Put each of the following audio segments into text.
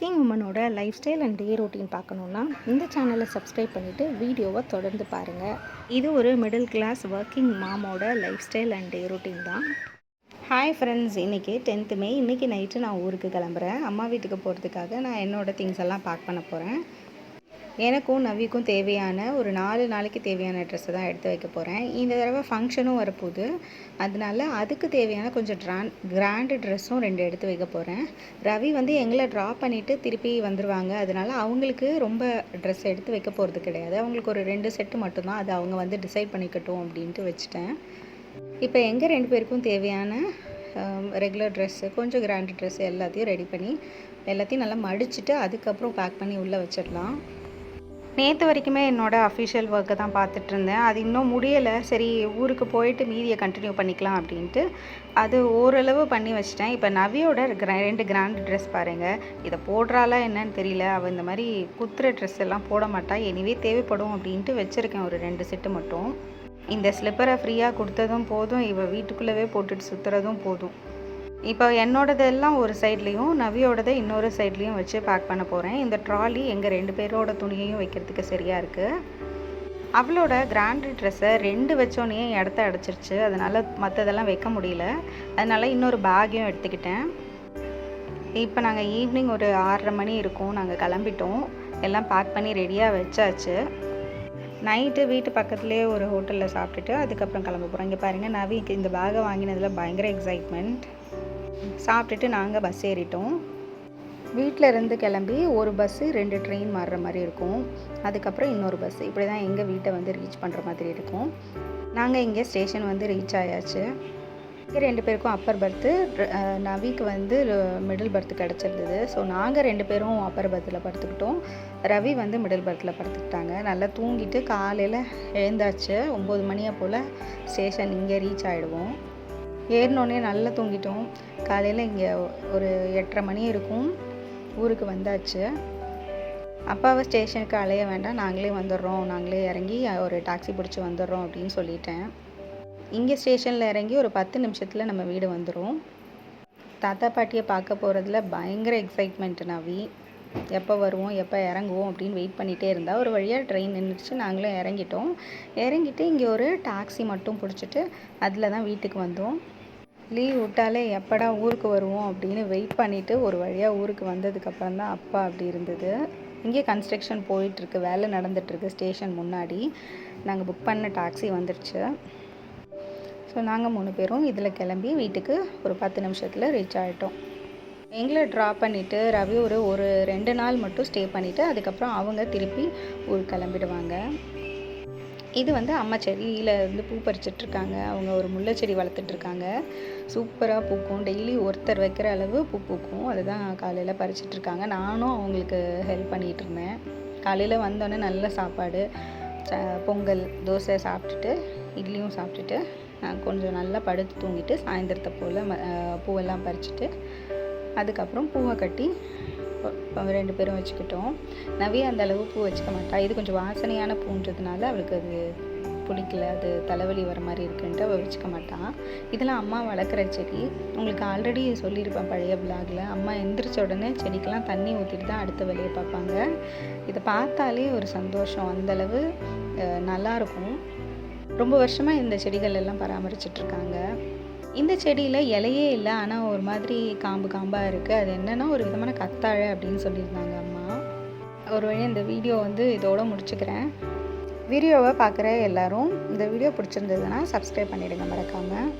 Working உமனோட life style and day routine பார்க்கணுன்னா இந்த சேனலை சப்ஸ்கிரைப் பண்ணிவிட்டு வீடியோவை தொடர்ந்து பாருங்கள் இது ஒரு middle class working மாமோட life style and day routine தான். ஹாய் ஃப்ரெண்ட்ஸ் இன்றைக்கி டென்த்து மே இன்றைக்கி நைட்டு நான் ஊருக்கு கிளம்புறேன். அம்மா வீட்டுக்கு போகிறதுக்காக நான் என்னோடய திங்ஸ் எல்லாம் பேக் பண்ண போகிறேன் எனக்கும் நவிக்கும் தேவையான ஒரு நாலு நாளைக்கு தேவையான ட்ரெஸ்ஸை தான் எடுத்து வைக்க போகிறேன் இந்த தடவை ஃபங்க்ஷனும் வரப்போகுது. அதனால அதுக்கு தேவையான கொஞ்சம் ட்ரான் கிராண்டு ட்ரெஸ்ஸும் ரெண்டு எடுத்து வைக்க போகிறேன் ரவி வந்து எங்களை ட்ராப் பண்ணிவிட்டு திருப்பி வந்துடுவாங்க அதனால அவங்களுக்கு ரொம்ப ட்ரெஸ் எடுத்து வைக்க போகிறது கிடையாது. அவங்களுக்கு ஒரு ரெண்டு செட்டு மட்டும்தான் அது அவங்க வந்து டிசைட் பண்ணிக்கட்டும் அப்படின்ட்டு வச்சுட்டேன். இப்போ எங்கள் ரெண்டு பேருக்கும் தேவையான ரெகுலர் ட்ரெஸ்ஸு கொஞ்சம் கிராண்ட் ட்ரெஸ்ஸு எல்லாத்தையும் ரெடி பண்ணி எல்லாத்தையும் நல்லா மடிச்சுட்டு அதுக்கப்புறம் பேக் பண்ணி உள்ளே வச்சிடலாம். நேற்று வரைக்குமே என்னோடய அஃபிஷியல் ஒர்க்கை தான் பார்த்துட்டு இருந்தேன் அது இன்னும் முடியலை. சரி ஊருக்கு போயிட்டு மீதியை கண்டினியூ பண்ணிக்கலாம் அப்படின்ட்டு அது ஓரளவு பண்ணி வச்சிட்டேன். இப்போ நவியோட கிரா ரெண்டு கிராண்ட் ட்ரெஸ் பாருங்கள் இதை போடுறாளா என்னன்னு தெரியல. அவள் இந்த மாதிரி குத்துற ட்ரெஸ் எல்லாம் போட மாட்டா. எனிவே தேவைப்படும் அப்படின்ட்டு வச்சுருக்கேன். ஒரு ரெண்டு செட்டு மட்டும். இந்த ஸ்லிப்பரை ஃப்ரீயாக கொடுத்ததும் போதும். இவள் வீட்டுக்குள்ளவே போட்டுட்டு சுற்றுறதும் போதும். இப்போ என்னோடதெல்லாம் ஒரு சைட்லேயும் நவியோடதை இன்னொரு சைட்லேயும் வச்சு பேக் பண்ண போகிறேன் இந்த ட்ராலி எங்கள் ரெண்டு பேரோட துணியையும் வைக்கிறதுக்கு சரியாக இருக்குது அவளோட கிராண்டு ட்ரெஸ்ஸை ரெண்டு வச்சோன்னே இடத்த அடைச்சிருச்சு. அதனால் மற்றதெல்லாம் வைக்க முடியல. அதனால் இன்னொரு பேக்கையும் எடுத்துக்கிட்டேன். இப்போ நாங்கள் ஈவினிங் ஒரு ஆறரை மணி இருக்கும். நாங்கள் கிளம்பிட்டோம். எல்லாம் பேக் பண்ணி ரெடியாக வச்சாச்சு. நைட்டு வீட்டு பக்கத்துலேயே ஒரு ஹோட்டலில் சாப்பிட்டுட்டு அதுக்கப்புறம் கிளம்ப போகிறோம் இங்கே பாருங்கள் நவிக்கு இந்த பேகை வாங்கினதில் பயங்கர எக்ஸைட்மெண்ட் சாப்பிட்டுட்டு நாங்கள் பஸ் ஏறிட்டோம். வீட்டில் இருந்து கிளம்பி ஒரு பஸ்ஸு ரெண்டு ட்ரெயின் மாறுற மாதிரி இருக்கும். அதுக்கப்புறம் இன்னொரு பஸ் இப்படி தான் எங்கள் வீட்டை வந்து ரீச் பண்ணுற மாதிரி இருக்கும். நாங்கள் இங்கே ஸ்டேஷன் வந்து ரீச் ஆயாச்சு. இங்கே ரெண்டு பேருக்கும் அப்பர் பர்த்து நவிக்கு வந்து மிடில் பர்த்து கிடச்சிருந்தது. ஸோ நாங்கள் ரெண்டு பேரும் அப்பர் பர்த்தில் படுத்துக்கிட்டோம். ரவி வந்து மிடில் பர்த்தில் படுத்துக்கிட்டாங்க. நல்லா தூங்கிட்டு காலையில் எழுந்தாச்சு. ஒம்பது மணியை போல் ஸ்டேஷன் இங்கே ரீச் ஆகிடுவோம் ஏறினோடனே நல்லா தூங்கிட்டோம். காலையில் இங்கே ஒரு எட்டரை மணி இருக்கும். ஊருக்கு வந்தாச்சு. அப்பாவை ஸ்டேஷனுக்கு அலைய வேண்டாம். நாங்களே வந்துடுறோம். நாங்களே இறங்கி ஒரு டாக்ஸி பிடிச்சி வந்துடுறோம் அப்படின்னு சொல்லிட்டேன். இங்கே ஸ்டேஷனில் இறங்கி ஒரு பத்து நிமிஷத்தில் நம்ம வீடு வந்துடும் தாத்தா பாட்டியை பார்க்க போகிறதுல பயங்கர எக்ஸைட்மெண்ட் நவி. எப்போ வருவோம் எப்போ இறங்குவோம் அப்படின்னு வெயிட் பண்ணிகிட்டே இருந்தால் ஒரு வழியாக ட்ரெயின் நின்றுச்சு நாங்களும் இறங்கிட்டோம். இறங்கிட்டு இங்கே ஒரு டாக்ஸி மட்டும் பிடிச்சிட்டு அதில் தான் வீட்டுக்கு வந்தோம். லீவ் விட்டாலே எப்படா ஊருக்கு வருவோம் அப்படின்னு வெயிட் பண்ணிவிட்டு ஒரு வழியாக ஊருக்கு வந்ததுக்கப்புறம் தான் அப்பா அப்படி இருந்தது. இங்கே கன்ஸ்ட்ரக்ஷன் போயிட்டுருக்கு வேலை நடந்துகிட்ருக்கு ஸ்டேஷன் முன்னாடி. நாங்கள் புக் பண்ண டாக்ஸி வந்துடுச்சு ஸோ நாங்கள் மூணு பேரும் இதில் கிளம்பி வீட்டுக்கு ஒரு பத்து நிமிஷத்தில் ரீச் ஆகிட்டோம் எங்களை ட்ராப் பண்ணிவிட்டு ரவி ஒரு ஒரு ரெண்டு நாள் மட்டும் ஸ்டே பண்ணிவிட்டு அதுக்கப்புறம் அவங்க திருப்பி ஊருக்கு கிளம்பிடுவாங்க. இது வந்து அம்மா செடியில் வந்து பூ பறிச்சிட்ருக்காங்க. அவங்க ஒரு முல்லை செடி வளர்த்துட்ருக்காங்க. சூப்பராக பூக்கும். டெய்லி ஒருத்தர் வைக்கிற அளவு பூ பூக்கும். அதுதான் காலையில் பறிச்சிட்ருக்காங்க. நானும் அவங்களுக்கு ஹெல்ப் பண்ணிகிட்டு இருந்தேன் காலையில் வந்தோடனே நல்ல சாப்பாடு பொங்கல் தோசை சாப்பிட்டுட்டு இட்லியும் சாப்பிட்டுட்டு கொஞ்சம் நல்லா படுத்து தூங்கிட்டு சாயந்தரத்தை போல் பூவெல்லாம் பறிச்சுட்டு அதுக்கப்புறம் பூவை கட்டி ரெண்டு பேரும் வச்சுக்கிட்டோம். நவி அந்த அளவு பூ வச்சுக்க மாட்டா. இது கொஞ்சம் வாசனையான பூன்றதுனால அவளுக்கு அது பிடிக்கல. அது தலைவலி வர மாதிரி இருக்குன்ட்டு அவள் வச்சுக்க மாட்டான் இதெல்லாம் அம்மா வளர்க்குற செடி. உங்களுக்கு ஆல்ரெடி சொல்லியிருப்பேன் பழைய பிளாகில் அம்மா எந்திரிச்ச உடனே செடிக்கெலாம் தண்ணி ஊற்றிட்டு தான் அடுத்த வேலையை பார்ப்பாங்க. இதை பார்த்தாலே ஒரு சந்தோஷம். அந்தளவு நல்லாயிருக்கும் ரொம்ப வருஷமாக இந்த செடிகள் எல்லாம் பராமரிச்சிட்ருக்காங்க இந்த செடியில் இலையே இல்லை ஆனால் ஒரு மாதிரி காம்பு காம்பாக இருக்குது அது என்னென்னா ஒரு விதமான கத்தாழை அப்படின்னு சொல்லியிருந்தாங்க அம்மா. ஒரு வழி இந்த வீடியோ வந்து இதோடு முடிச்சுக்கிறேன். வீடியோவை பார்க்குற எல்லோரும் இந்த வீடியோ பிடிச்சிருந்ததுன்னா சப்ஸ்கிரைப் பண்ணிவிடுங்க மறக்காமல்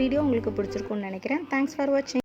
வீடியோ உங்களுக்கு பிடிச்சிருக்குன்னு நினைக்கிறேன். தேங்க்ஸ் ஃபார் வாட்சிங்